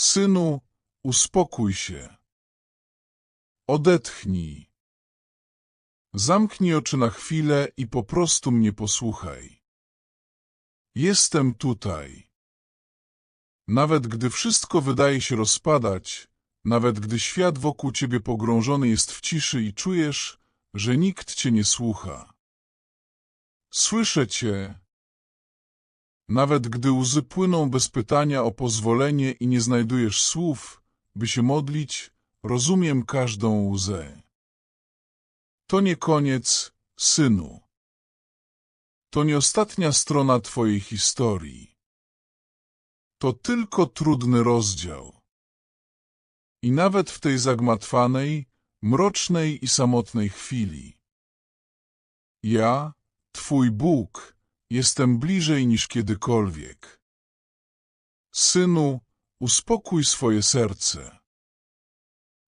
Synu, uspokój się. Odetchnij. Zamknij oczy na chwilę i po prostu mnie posłuchaj. Jestem tutaj. Nawet gdy wszystko wydaje się rozpadać, nawet gdy świat wokół ciebie pogrążony jest w ciszy i czujesz, że nikt cię nie słucha. Słyszę cię. Nawet gdy łzy płyną bez pytania o pozwolenie i nie znajdujesz słów, by się modlić, rozumiem każdą łzę. To nie koniec, synu. To nie ostatnia strona twojej historii. To tylko trudny rozdział. I nawet w tej zagmatwanej, mrocznej i samotnej chwili. Ja, Twój Bóg, jestem bliżej niż kiedykolwiek. Synu, uspokój swoje serce.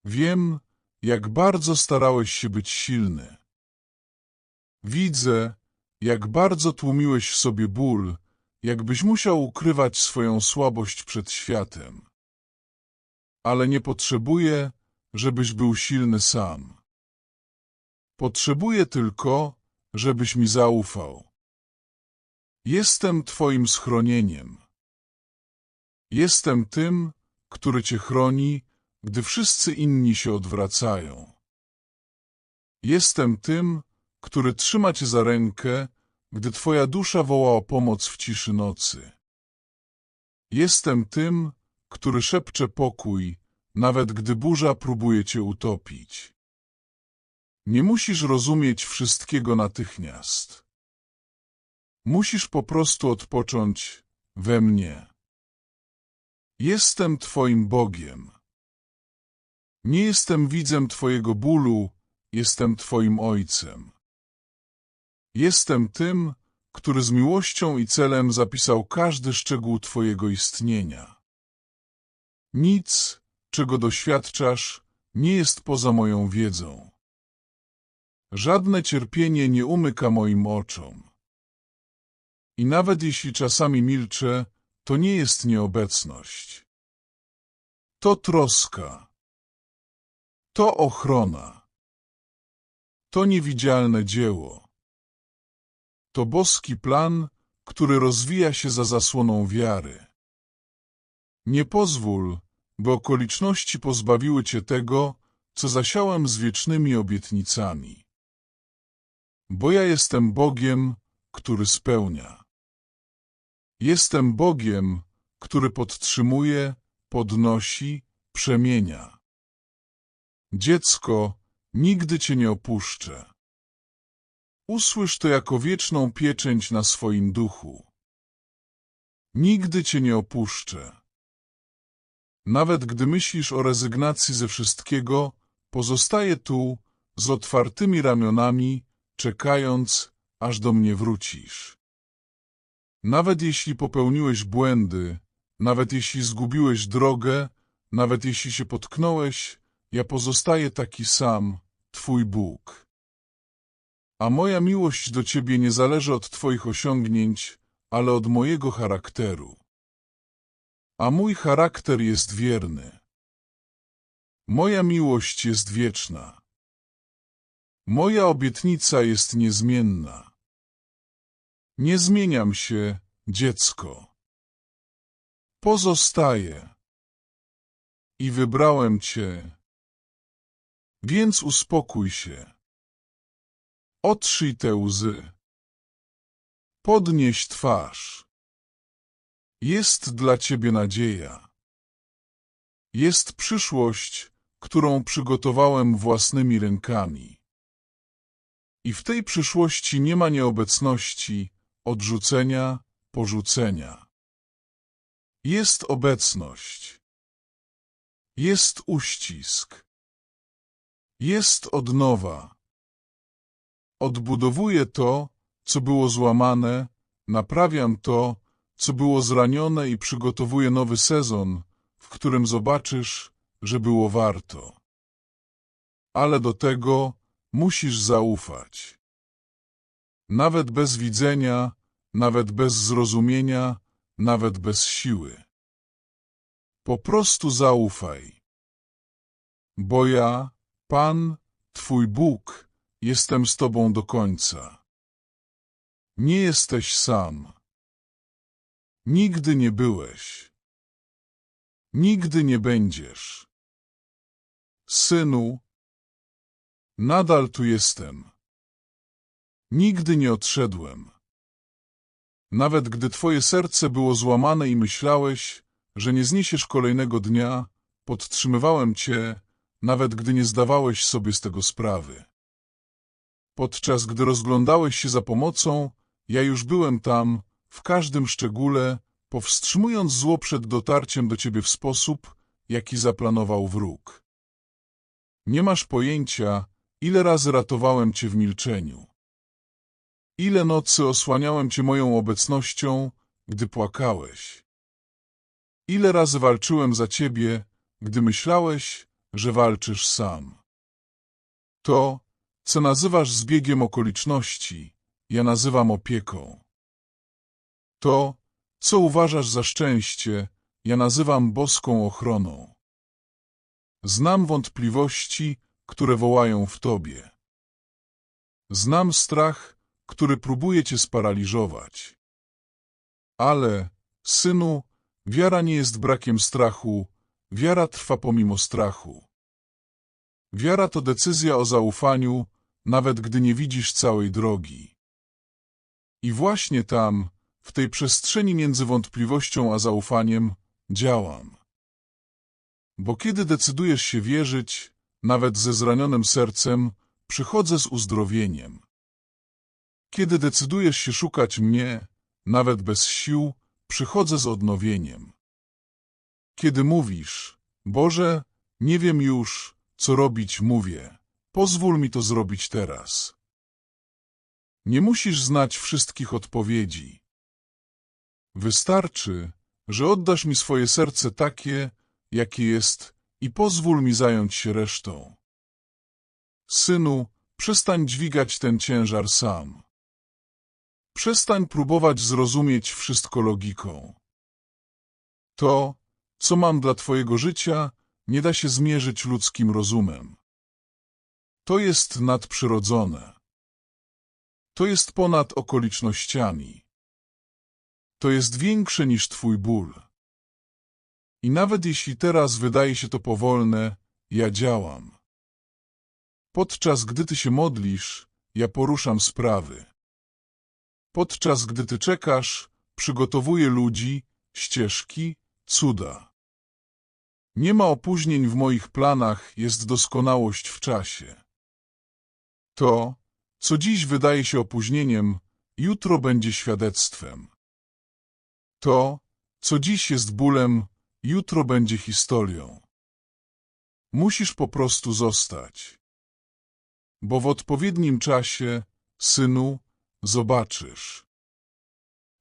Wiem, jak bardzo starałeś się być silny. Widzę, jak bardzo tłumiłeś w sobie ból, jakbyś musiał ukrywać swoją słabość przed światem. Ale nie potrzebuję, żebyś był silny sam. Potrzebuję tylko, żebyś mi zaufał. Jestem Twoim schronieniem. Jestem tym, który Cię chroni, gdy wszyscy inni się odwracają. Jestem tym, który trzyma Cię za rękę, gdy Twoja dusza woła o pomoc w ciszy nocy. Jestem tym, który szepcze pokój, nawet gdy burza próbuje Cię utopić. Nie musisz rozumieć wszystkiego natychmiast. Musisz po prostu odpocząć we mnie. Jestem Twoim Bogiem. Nie jestem widzem Twojego bólu, jestem Twoim Ojcem. Jestem tym, który z miłością i celem zapisał każdy szczegół Twojego istnienia. Nic, czego doświadczasz, nie jest poza moją wiedzą. Żadne cierpienie nie umyka moim oczom. I nawet jeśli czasami milczę, to nie jest nieobecność. To troska. To ochrona. To niewidzialne dzieło. To boski plan, który rozwija się za zasłoną wiary. Nie pozwól, by okoliczności pozbawiły cię tego, co zasiałem z wiecznymi obietnicami. Bo ja jestem Bogiem, który spełnia. Jestem Bogiem, który podtrzymuje, podnosi, przemienia. Dziecko, nigdy cię nie opuszczę. Usłysz to jako wieczną pieczęć na swoim duchu. Nigdy cię nie opuszczę. Nawet gdy myślisz o rezygnacji ze wszystkiego, pozostaję tu, z otwartymi ramionami, czekając, aż do mnie wrócisz. Nawet jeśli popełniłeś błędy, nawet jeśli zgubiłeś drogę, nawet jeśli się potknąłeś, ja pozostaję taki sam, Twój Bóg. A moja miłość do Ciebie nie zależy od Twoich osiągnięć, ale od mojego charakteru. A mój charakter jest wierny. Moja miłość jest wieczna. Moja obietnica jest niezmienna. Nie zmieniam się, dziecko. Pozostaję. I wybrałem Cię. Więc uspokój się. Otrzyj te łzy. Podnieś twarz. Jest dla Ciebie nadzieja. Jest przyszłość, którą przygotowałem własnymi rękami. I w tej przyszłości nie ma nieobecności, odrzucenia, porzucenia. Jest obecność. Jest uścisk. Jest odnowa. Odbudowuję to, co było złamane, naprawiam to, co było zranione i przygotowuję nowy sezon, w którym zobaczysz, że było warto. Ale do tego musisz zaufać. Nawet bez widzenia, nawet bez zrozumienia, nawet bez siły. Po prostu zaufaj. Bo ja, Pan, Twój Bóg, jestem z Tobą do końca. Nie jesteś sam. Nigdy nie byłeś. Nigdy nie będziesz. Synu, nadal tu jestem. Nigdy nie odszedłem. Nawet gdy twoje serce było złamane i myślałeś, że nie zniesiesz kolejnego dnia, podtrzymywałem cię, nawet gdy nie zdawałeś sobie z tego sprawy. Podczas gdy rozglądałeś się za pomocą, ja już byłem tam, w każdym szczególe, powstrzymując zło przed dotarciem do ciebie w sposób, jaki zaplanował wróg. Nie masz pojęcia, ile razy ratowałem cię w milczeniu. Ile nocy osłaniałem cię moją obecnością, gdy płakałeś. Ile razy walczyłem za ciebie, gdy myślałeś, że walczysz sam. To, co nazywasz zbiegiem okoliczności, ja nazywam opieką. To, co uważasz za szczęście, ja nazywam boską ochroną. Znam wątpliwości, które wołają w tobie. Znam strach, który próbuje cię sparaliżować. Ale, synu, wiara nie jest brakiem strachu, wiara trwa pomimo strachu. Wiara to decyzja o zaufaniu, nawet gdy nie widzisz całej drogi. I właśnie tam, w tej przestrzeni między wątpliwością a zaufaniem, działam. Bo kiedy decydujesz się wierzyć, nawet ze zranionym sercem, przychodzę z uzdrowieniem. Kiedy decydujesz się szukać mnie, nawet bez sił, przychodzę z odnowieniem. Kiedy mówisz, Boże, nie wiem już, co robić, mówię, pozwól mi to zrobić teraz. Nie musisz znać wszystkich odpowiedzi. Wystarczy, że oddasz mi swoje serce takie, jakie jest i pozwól mi zająć się resztą. Synu, przestań dźwigać ten ciężar sam. Przestań próbować zrozumieć wszystko logiką. To, co mam dla Twojego życia, nie da się zmierzyć ludzkim rozumem. To jest nadprzyrodzone. To jest ponad okolicznościami. To jest większe niż Twój ból. I nawet jeśli teraz wydaje się to powolne, ja działam. Podczas gdy Ty się modlisz, ja poruszam sprawy. Podczas gdy Ty czekasz, przygotowuję ludzi, ścieżki, cuda. Nie ma opóźnień w moich planach, jest doskonałość w czasie. To, co dziś wydaje się opóźnieniem, jutro będzie świadectwem. To, co dziś jest bólem, jutro będzie historią. Musisz po prostu zostać. Bo w odpowiednim czasie, synu, zobaczysz.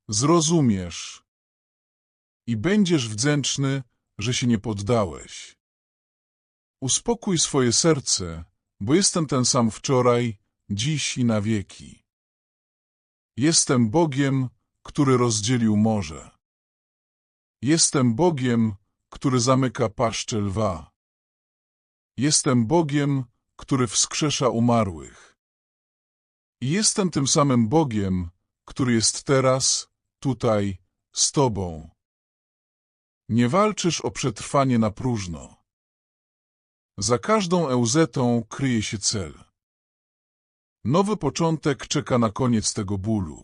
Zrozumiesz. I będziesz wdzięczny, że się nie poddałeś. Uspokój swoje serce, bo jestem ten sam wczoraj, dziś i na wieki. Jestem Bogiem, który rozdzielił morze. Jestem Bogiem, który zamyka paszczę lwa. Jestem Bogiem, który wskrzesza umarłych. Jestem tym samym Bogiem, który jest teraz, tutaj, z Tobą. Nie walczysz o przetrwanie na próżno. Za każdą euzetą kryje się cel. Nowy początek czeka na koniec tego bólu.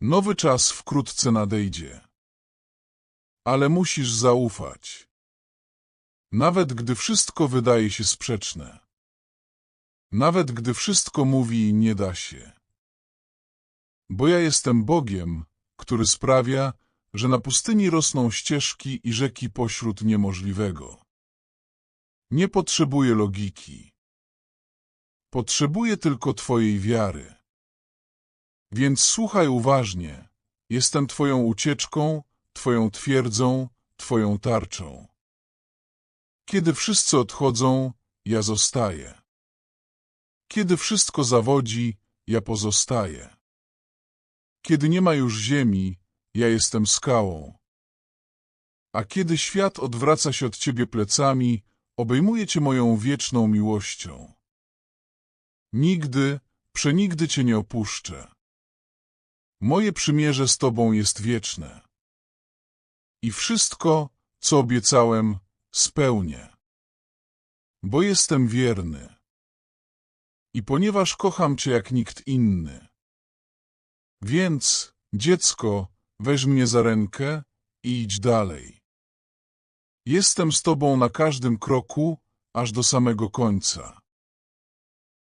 Nowy czas wkrótce nadejdzie. Ale musisz zaufać. Nawet gdy wszystko wydaje się sprzeczne. Nawet gdy wszystko mówi nie da się. Bo ja jestem Bogiem, który sprawia, że na pustyni rosną ścieżki i rzeki pośród niemożliwego. Nie potrzebuję logiki. Potrzebuję tylko Twojej wiary. Więc słuchaj uważnie. Jestem Twoją ucieczką, Twoją twierdzą, Twoją tarczą. Kiedy wszyscy odchodzą, ja zostaję. Kiedy wszystko zawodzi, ja pozostaję. Kiedy nie ma już ziemi, ja jestem skałą. A kiedy świat odwraca się od ciebie plecami, obejmuje cię moją wieczną miłością. Nigdy, przenigdy cię nie opuszczę. Moje przymierze z tobą jest wieczne. I wszystko, co obiecałem, spełnię. Bo jestem wierny. I ponieważ kocham cię jak nikt inny. Więc, dziecko, weź mnie za rękę i idź dalej. Jestem z tobą na każdym kroku, aż do samego końca.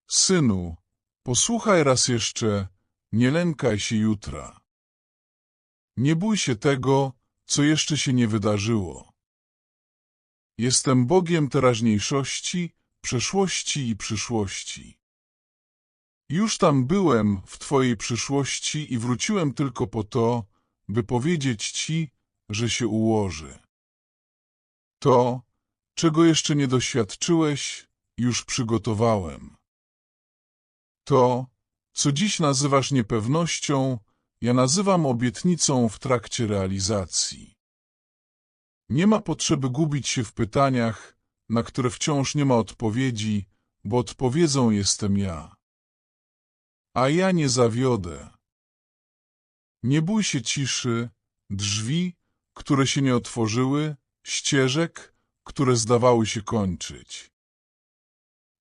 Synu, posłuchaj raz jeszcze, nie lękaj się jutra. Nie bój się tego, co jeszcze się nie wydarzyło. Jestem Bogiem teraźniejszości, przeszłości i przyszłości. Już tam byłem w Twojej przyszłości i wróciłem tylko po to, by powiedzieć Ci, że się ułoży. To, czego jeszcze nie doświadczyłeś, już przygotowałem. To, co dziś nazywasz niepewnością, ja nazywam obietnicą w trakcie realizacji. Nie ma potrzeby gubić się w pytaniach, na które wciąż nie ma odpowiedzi, bo odpowiedzą jestem ja. A ja nie zawiodę. Nie bój się ciszy, drzwi, które się nie otworzyły, ścieżek, które zdawały się kończyć.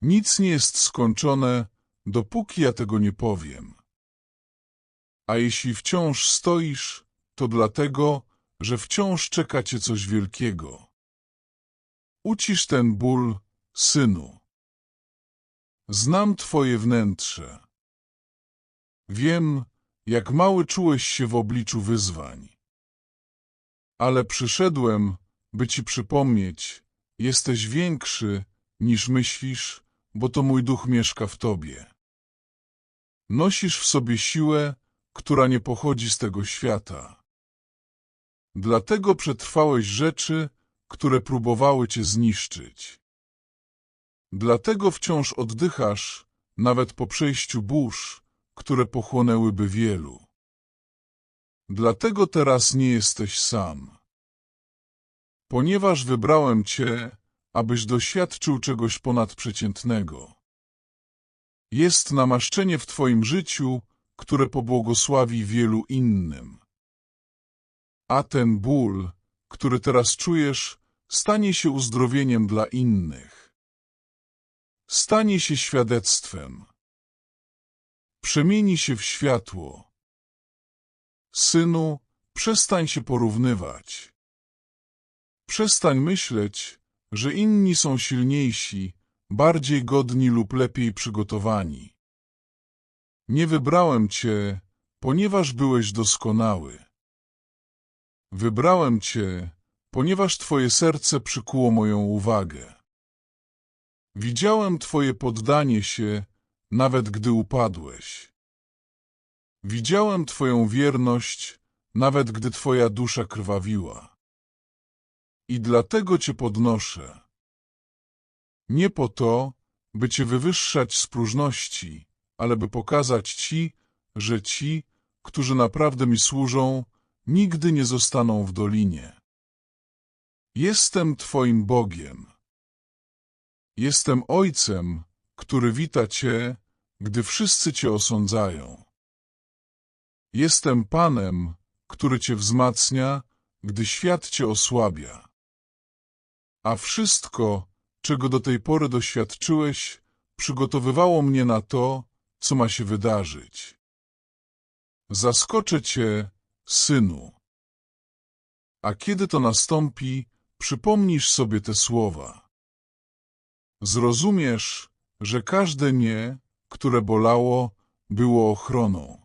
Nic nie jest skończone, dopóki ja tego nie powiem. A jeśli wciąż stoisz, to dlatego, że wciąż czeka cię coś wielkiego. Ucisz ten ból, synu. Znam twoje wnętrze. Wiem, jak mały czułeś się w obliczu wyzwań. Ale przyszedłem, by ci przypomnieć, jesteś większy, niż myślisz, bo to mój duch mieszka w tobie. Nosisz w sobie siłę, która nie pochodzi z tego świata. Dlatego przetrwałeś rzeczy, które próbowały cię zniszczyć. Dlatego wciąż oddychasz, nawet po przejściu burz, które pochłonęłyby wielu. Dlatego teraz nie jesteś sam. Ponieważ wybrałem Cię, abyś doświadczył czegoś ponadprzeciętnego. Jest namaszczenie w Twoim życiu, które pobłogosławi wielu innym. A ten ból, który teraz czujesz, stanie się uzdrowieniem dla innych. Stanie się świadectwem. Przemieni się w światło. Synu, przestań się porównywać. Przestań myśleć, że inni są silniejsi, bardziej godni lub lepiej przygotowani. Nie wybrałem Cię, ponieważ byłeś doskonały. Wybrałem Cię, ponieważ Twoje serce przykuło moją uwagę. Widziałem Twoje poddanie się, nawet gdy upadłeś. Widziałem Twoją wierność, nawet gdy Twoja dusza krwawiła. I dlatego Cię podnoszę. Nie po to, by Cię wywyższać z próżności, ale by pokazać Ci, że ci, którzy naprawdę mi służą, nigdy nie zostaną w dolinie. Jestem Twoim Bogiem. Jestem Ojcem, który wita Cię, gdy wszyscy Cię osądzają. Jestem Panem, który Cię wzmacnia, gdy świat Cię osłabia. A wszystko, czego do tej pory doświadczyłeś, przygotowywało mnie na to, co ma się wydarzyć. Zaskoczę Cię, synu. A kiedy to nastąpi, przypomnisz sobie te słowa. Zrozumiesz, że każde nie, które bolało, było ochroną.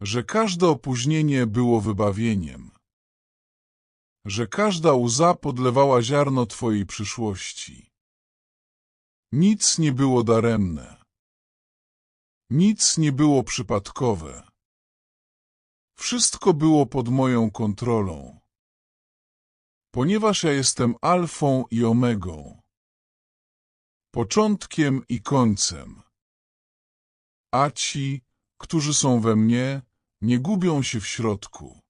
Że każde opóźnienie było wybawieniem. Że każda łza podlewała ziarno Twojej przyszłości. Nic nie było daremne. Nic nie było przypadkowe. Wszystko było pod moją kontrolą. Ponieważ ja jestem alfą i omegą początkiem i końcem. A ci, którzy są we mnie, nie gubią się w środku.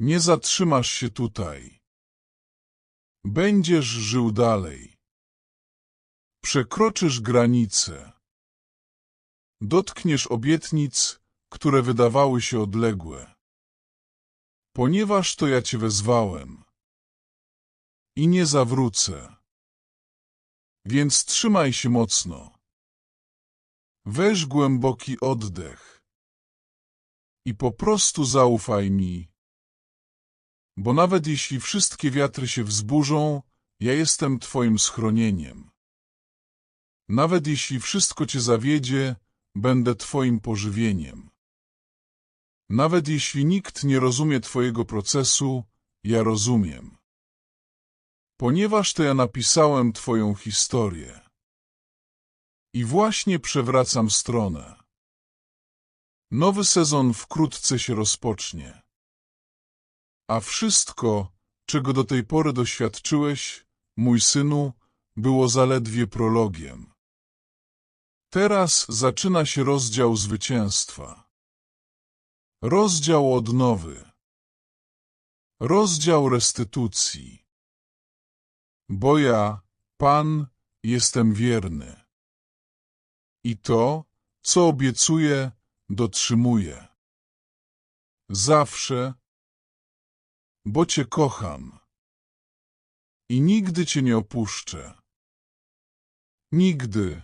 Nie zatrzymasz się tutaj. Będziesz żył dalej. Przekroczysz granice. Dotkniesz obietnic, które wydawały się odległe. Ponieważ to ja cię wezwałem. I nie zawrócę. Więc trzymaj się mocno. Weź głęboki oddech. I po prostu zaufaj mi. Bo nawet jeśli wszystkie wiatry się wzburzą, ja jestem twoim schronieniem. Nawet jeśli wszystko cię zawiedzie, będę twoim pożywieniem. Nawet jeśli nikt nie rozumie twojego procesu, ja rozumiem. Ponieważ to ja napisałem twoją historię. I właśnie przewracam stronę. Nowy sezon wkrótce się rozpocznie. A wszystko, czego do tej pory doświadczyłeś, mój synu, było zaledwie prologiem. Teraz zaczyna się rozdział zwycięstwa. Rozdział odnowy. Rozdział restytucji. Bo ja, Pan, jestem wierny. I to, co obiecuję, dotrzymuję. Zawsze, bo Cię kocham. I nigdy Cię nie opuszczę. Nigdy.